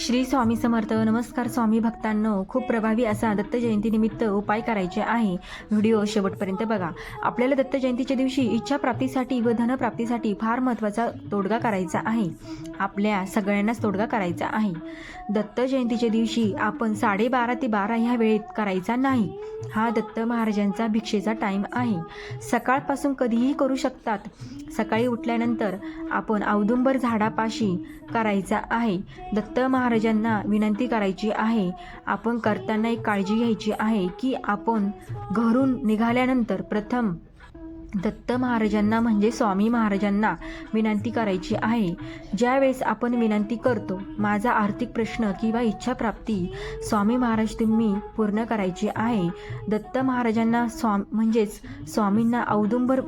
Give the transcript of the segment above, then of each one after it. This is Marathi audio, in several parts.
श्री स्वामी समर्थ. नमस्कार स्वामी भक्तांनो. खूप प्रभावी असा दत्त जयंतीनिमित्त उपाय करायचे आहे. व्हिडिओ शेवटपर्यंत बघा. आपल्याला दत्त जयंतीच्या दिवशी इच्छा प्राप्तीसाठी व धनप्राप्तीसाठी फार महत्त्वाचा तोडगा करायचा आहे. आपल्या सगळ्यांनाच तोडगा करायचा आहे. दत्त जयंतीच्या दिवशी आपण साडेबारा ते बारा ह्या वेळेत करायचा नाही. हा दत्त महाराजांचा भिक्षेचा टाईम आहे. सकाळपासून कधीही करू शकतात. सकाळी उठल्यानंतर आपण औदुंबर झाडापाशी करायचा आहे. दत्त महाराजांना विनंती करायची आहे. आपण करताना एक काळजी घ्यायची आहे की आपण घरून निघाल्यानंतर प्रथम दत्त महाराजांना म्हणजे स्वामी महाराजांना विनंती करायची आहे. ज्यावेळेस आपण विनंती करतो माझा आर्थिक प्रश्न किंवा इच्छाप्राप्ती स्वामी महाराज तुम्ही पूर्ण करायची आहे. दत्त महाराजांना स्वाम म्हणजेच स्वामींना औदुंबर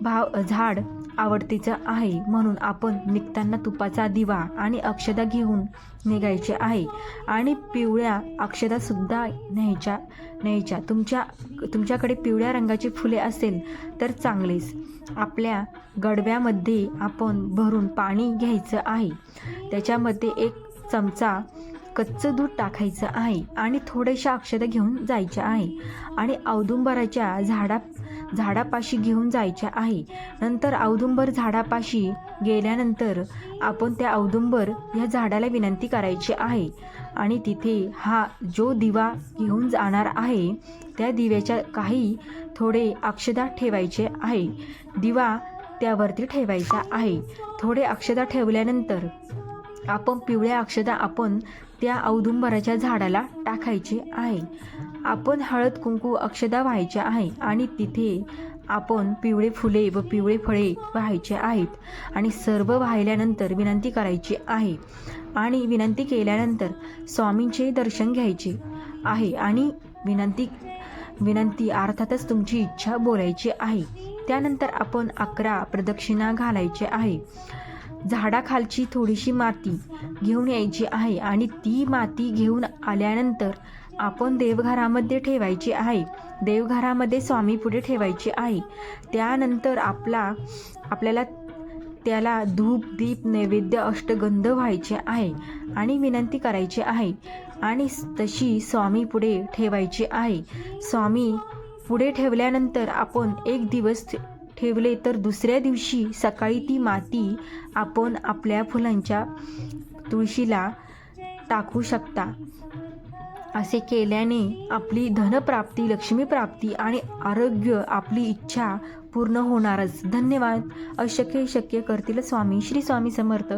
भाव झाड आवडतीचं आहे म्हणून आपण निघताना तुपाचा दिवा आणि अक्षदा घेऊन निघायचे आहे. आणि पिवळ्या अक्षदासुद्धा न्यायच्या न्यायच्या. तुमच्या तुमच्याकडे पिवळ्या रंगाची फुले असेल तर चांगलेच. आपल्या गडव्यामध्ये आपण भरून पाणी घ्यायचं आहे. त्याच्यामध्ये एक चमचा कच्चं दूध टाकायचं आहे आणि थोडेशा अक्षता घेऊन जायच्या आहे. आणि औदुंबराच्या झाडा झाडापाशी घेऊन जायच्या आहे. नंतर औदुंबर झाडापाशी गेल्यानंतर आपण त्या औदुंबर ह्या झाडाला विनंती करायची आहे. आणि तिथे हा जो दिवा घेऊन जाणार आहे त्या दिव्याच्या काही थोडे अक्षदा ठेवायचे आहे. दिवा त्यावरती ठेवायचा आहे. थोडे अक्षदा ठेवल्यानंतर आपण पिवळ्या अक्षदा आपण त्या औदुंबराच्या झाडाला टाकायचे आहे. आपण हळद कुंकू अक्षदा व्हायच्या आहे आणि तिथे आपण पिवळे फुले व पिवळे फळे व्हायचे आहेत आणि सर्व वाहिल्यानंतर विनंती करायची आहे आणि विनंती केल्यानंतर स्वामींचे दर्शन घ्यायचे आहे आणि विनंती विनंती अर्थातच तुमची इच्छा बोलायची आहे. त्यानंतर आपण अकरा प्रदक्षिणा घालायचे आहे. झाडाखालची थोडीशी माती घेऊन यायची आहे आणि ती माती घेऊन आल्यानंतर आपण देवघरामध्ये ठेवायची आहे देवघरामध्ये स्वामी पुढे ठेवायची आहे त्यानंतर आपला आपल्याला त्याला धूप दीप नैवेद्य अष्टगंध व्हायचे आहे आणि विनंती करायची आहे. आणि तशी स्वामी पुढे ठेवायची आहे. स्वामी पुढे ठेवल्यानंतर आपण एक दिवस ठेवले तर दुसऱ्या दिवशी सकाळी ती माती आपण आपल्या फुलांच्या तुळशीला टाकू शकता. असे केल्याने आपली धनप्राप्ती लक्ष्मीप्राप्ती आणि आरोग्य आपली इच्छा पूर्ण होणारच. धन्यवाद. अशक्य शक्य करतील स्वामी. श्री स्वामी समर्थ.